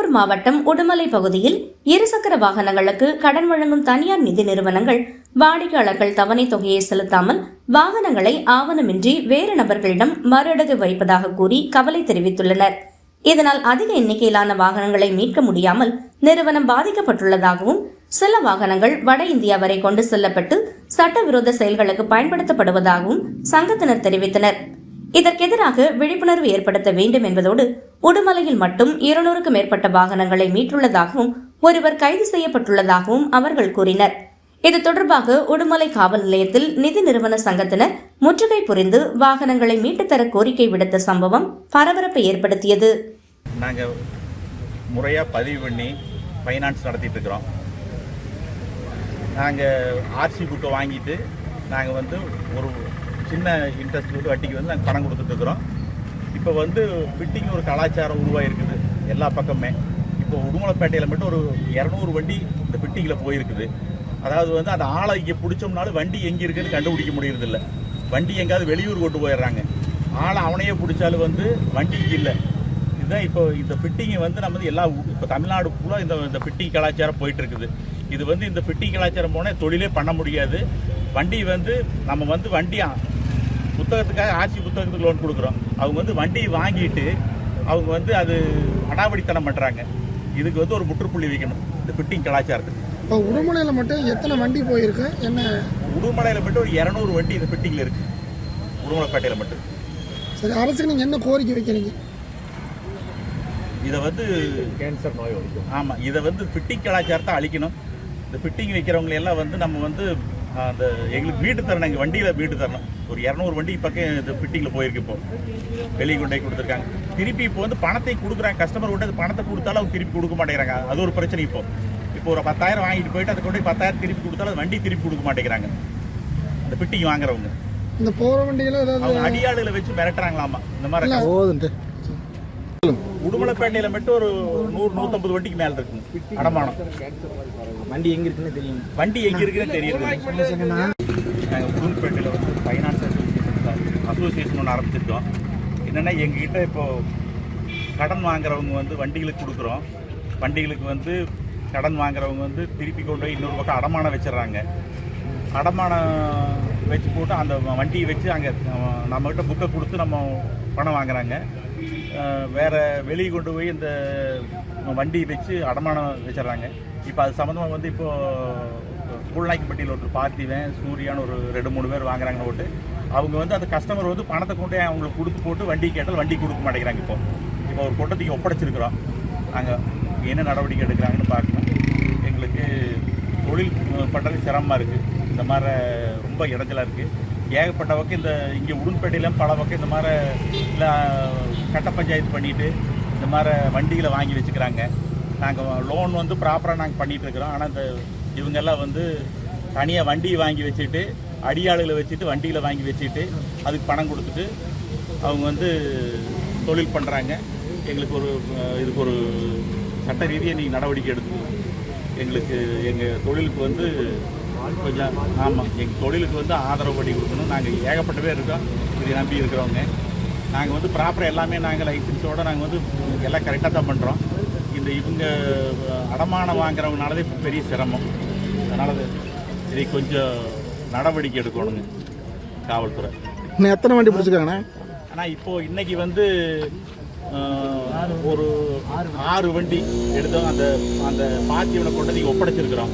திருப்பூர் மாவட்டம் உடுமலை பகுதியில் இருசக்கர வாகனங்களுக்கு கடன் வழங்கும் தனியார் நிதி நிறுவனங்கள் வாடிக்கையாளர்கள் தவணை தொகையை செலுத்தாமல் வாகனங்களை ஆவணமின்றி வேறு நபர்களிடம் மறுஅடகு வைப்பதாக கூறி கவலை தெரிவித்துள்ளனர். இதனால் அதிக எண்ணிக்கையிலான வாகனங்களை மீட்க முடியாமல் நிறுவனம் பாதிக்கப்பட்டுள்ளதாகவும் சில வாகனங்கள் வட இந்தியா வரை கொண்டு செல்லப்பட்டு சட்டவிரோத செயல்களுக்கு பயன்படுத்தப்படுவதாகவும் சங்கத்தினர் தெரிவித்தனர். இதற்கெதிராக விழிப்புணர்வு ஏற்படுத்த வேண்டும் என்பதோடு உடுமலையில் மட்டும் இருநூறுக்கும் மேற்பட்ட வாகனங்களை மீட்டுள்ளதாகவும் ஒருவர் கைது செய்யப்பட்டுள்ளதாகவும் அவர்கள் கூறினர். இது தொடர்பாக உடுமலை காவல் நிலையத்தில் நிதி நிறுவன சங்கத்தினர் முற்றுகை புரிந்து வாகனங்களை மீட்டுத்தர கோரிக்கை விடுத்த சம்பவம் பரபரப்பை ஏற்படுத்தியது. நாங்கள் முறையாக பதிவு பண்ணி ஃபைனான்ஸ் நடத்திட்டு இருக்கிறோம் நாங்கள் ஆர்சி புக்கை வாங்கிட்டு நாங்கள் வந்து ஒரு சின்ன இன்ட்ரெஸ்ட் வந்து வட்டிக்கு வந்து நாங்கள் பணம் கொடுத்துட்டு இருக்கிறோம் இப்போ வந்து ஃபிட்டிங் ஒரு கலாச்சாரம் உருவாகிருக்குது எல்லா பக்கமே. இப்போ உடுமலைப்பேட்டையில் மட்டும் ஒரு இரநூறு வண்டி இந்த ஃபிட்டிங்கில் போயிருக்குது. அதாவது வந்து அந்த ஆளை இங்கே பிடிச்சோம்னாலும் வண்டி எங்கே இருக்குன்னு கண்டுபிடிக்க முடியறதில்ல. வண்டி எங்கேயாவது வெளியூர் கொண்டு போயிடுறாங்க. ஆளை அவனையே பிடிச்சாலும் வந்து வண்டி இல்லை. இதுதான் இப்போ இந்த ஃபிட்டிங்கை வந்து நம்ம வந்து எல்லா ஊ- இப்போ தமிழ்நாடு ஃபுல்லாக இந்த இந்த ஃபிட்டிங் கலாச்சாரம் போயிட்டு இருக்குது இது வந்து இந்த ஃபிட்டிங் கலாச்சாரம் போனால் தொழிலே பண்ண முடியாது. வண்டி வந்து நம்ம வந்து வண்டி புத்தகத்துக்காக ஆட்சி புத்தகத்துக்கு லோன் கொடுக்குறோம். அவங்க வந்து வண்டி வாங்கிட்டு அவங்க வந்து அது அடாவடித்தனம் பண்ணுறாங்க இதுக்கு வந்து ஒரு முற்றுப்புள்ளி வைக்கணும். இந்த ஃபிட்டிங் கலாச்சாரத்துக்கு. இப்போ உடுமலையில் மட்டும் எத்தனை வண்டி போயிருக்கு? என்ன? உடுமலையில் மட்டும் ஒரு இரநூறு வண்டி இந்த ஃபிட்டிங்கில் இருக்குது உடுமலைப்பேட்டையில் மட்டும். சரி அரசுக்கு நீங்கள் என்ன கோரிக்கை வைக்கிறீங்க? இதை வந்து கேன்சர் நோய் ஆமாம் இதை வந்து ஃபிட்டிங் கலாச்சாரத்தை அழிக்கணும். இந்த ஃபிட்டிங் வைக்கிறவங்க எல்லாம் வந்து நம்ம வந்து அந்த எங்களுக்கு வீட்டு தரணும் எங்கள் வண்டியில் வீட்டு தரணும். ஒரு இரநூறு வண்டி பக்கம் இந்த ஃபிட்டிங்கில் போயிருக்கு இப்போ. வெளியே கொண்டு போய் கொடுத்துருக்காங்க. திருப்பி இப்போ வந்து பணத்தை கொடுக்குறாங்க. கஸ்டமர் கொண்டு பணத்தை கொடுத்தாலும் அவங்க திருப்பி கொடுக்க மாட்டேங்கிறாங்க. அது ஒரு பிரச்சனை இப்போ. இப்போ ஒரு பத்தாயிரம் வாங்கிட்டு போயிட்டு அதை கொண்டு பத்தாயிரம் திருப்பி கொடுத்தாலும் வண்டி திருப்பி கொடுக்க மாட்டேங்கிறாங்க. அந்த ஃபிட்டிங் வாங்குறவங்க. இந்த போகிற அவங்க அடியாளுகளை வச்சு மிரட்டுறாங்களாமா? இந்த மாதிரி உடுமலைப்பேட்டையில் மட்டும் ஒரு நூறு நூற்றம்பது வண்டிக்கு மேலே இருக்குங்க அடமானம். வண்டி எங்க இருக்குன்னு தெரியும்? வண்டி எங்க இருக்குன்னு தெரியுது. நாங்கள் உடும்பேட்டையில் வந்து ஃபைனான்ஸ் அசோசியேஷன் அசோசியேஷன் ஒன்று ஆரம்பிச்சிருக்கோம். என்னென்னா எங்ககிட்ட இப்போ கடன் வாங்குறவங்க வந்து வண்டிகளுக்கு கொடுக்குறோம். வண்டிகளுக்கு வந்து கடன் வாங்குறவங்க வந்து திருப்பி கொண்டு போய் இன்னொரு பக்கம் அடமானம் வச்சிடுறாங்க. அடமானம் வச்சு போட்டு அந்த வண்டியை வச்சு அங்கே நம்மகிட்ட புக்கை கொடுத்து நம்ம பணம் வாங்குறாங்க. வேறு வெளியே கொண்டு போய் இந்த வண்டி வச்சு அடமானம் வச்சிடுறாங்க. இப்போ அது சம்மந்தமாக வந்து இப்போது கூழ்நாய்க்கப்பட்டியில் ஒருத்தர் பார்த்திவன் சூர்யான்னு ஒரு ரெண்டு மூணு பேர் வாங்குறாங்க ஓட்டு அவங்க வந்து அந்த கஸ்டமர் வந்து பணத்தை கொண்டு அவங்களுக்கு கொடுத்து போட்டு வண்டி கேட்டால் வண்டி கொடுக்க மாட்டேங்கிறாங்க இப்போ. இப்போ ஒரு கூட்டத்துக்கு ஒப்படைச்சிருக்கிறோம். நாங்கள் என்ன நடவடிக்கை எடுக்கிறாங்கன்னு பார்க்கணும். எங்களுக்கு தொழில் பண்ணுறது சிரமமாக இருக்குது இந்த மாதிரி ரொம்ப இடைஞ்சலாக இருக்குது ஏகப்பட்ட பக்கம் இந்த இங்கே உடுன்பேட்டையிலும் பல பக்கம் இந்த மாதிரி இல்லை கட்ட பஞ்சாயத்து பண்ணிவிட்டு இந்த மாதிரி வண்டிகளை வாங்கி வச்சுக்கிறாங்க. நாங்கள் லோன் வந்து ப்ராப்பராக நாங்கள் பண்ணிகிட்ருக்குறோம் இருக்கிறோம். ஆனால் இந்த இவங்கெல்லாம் வந்து தனியாக வண்டியை வாங்கி வச்சுட்டு அடியாளுகளை வச்சுட்டு வண்டிகளை வாங்கி வச்சுட்டு அதுக்கு பணம் கொடுத்துட்டு அவங்க வந்து தொழில் பண்ணுறாங்க எங்களுக்கு ஒரு இதுக்கு ஒரு சட்ட ரீதியாக நீங்கள் நடவடிக்கை எடுத்து எங்களுக்கு எங்கள் தொழிலுக்கு வந்து கொஞ்சம் ஆமாம் எங்கள் தொழிலுக்கு வந்து ஆதரவு பண்ணி கொடுக்கணும். நாங்கள் ஏகப்பட்ட பேர் இருக்கோம். இதை நம்பி இருக்கிறவங்க. நாங்கள் வந்து ப்ராப்பராக எல்லாமே நாங்கள் லைசன்ஸோடு நாங்கள் வந்து எல்லாம் கரெக்டாக தான் பண்ணுறோம் இந்த இவங்க அடமானம் வாங்குறவங்கனாலதே இப்போ பெரிய சிரமம். அதனால் அது இதை கொஞ்சம் நடவடிக்கை எடுக்கணுங்க காவல்துறை. இன்னும் எத்தனை வண்டி பிடிச்சிருக்காங்கண்ணா? ஆனால் இப்போ இன்னைக்கு வந்து ஒரு ஆறு வண்டி எடுத்தோம். அந்த அந்த பாத்தியவனை கொண்டு ஒப்படைச்சிருக்கிறோம்.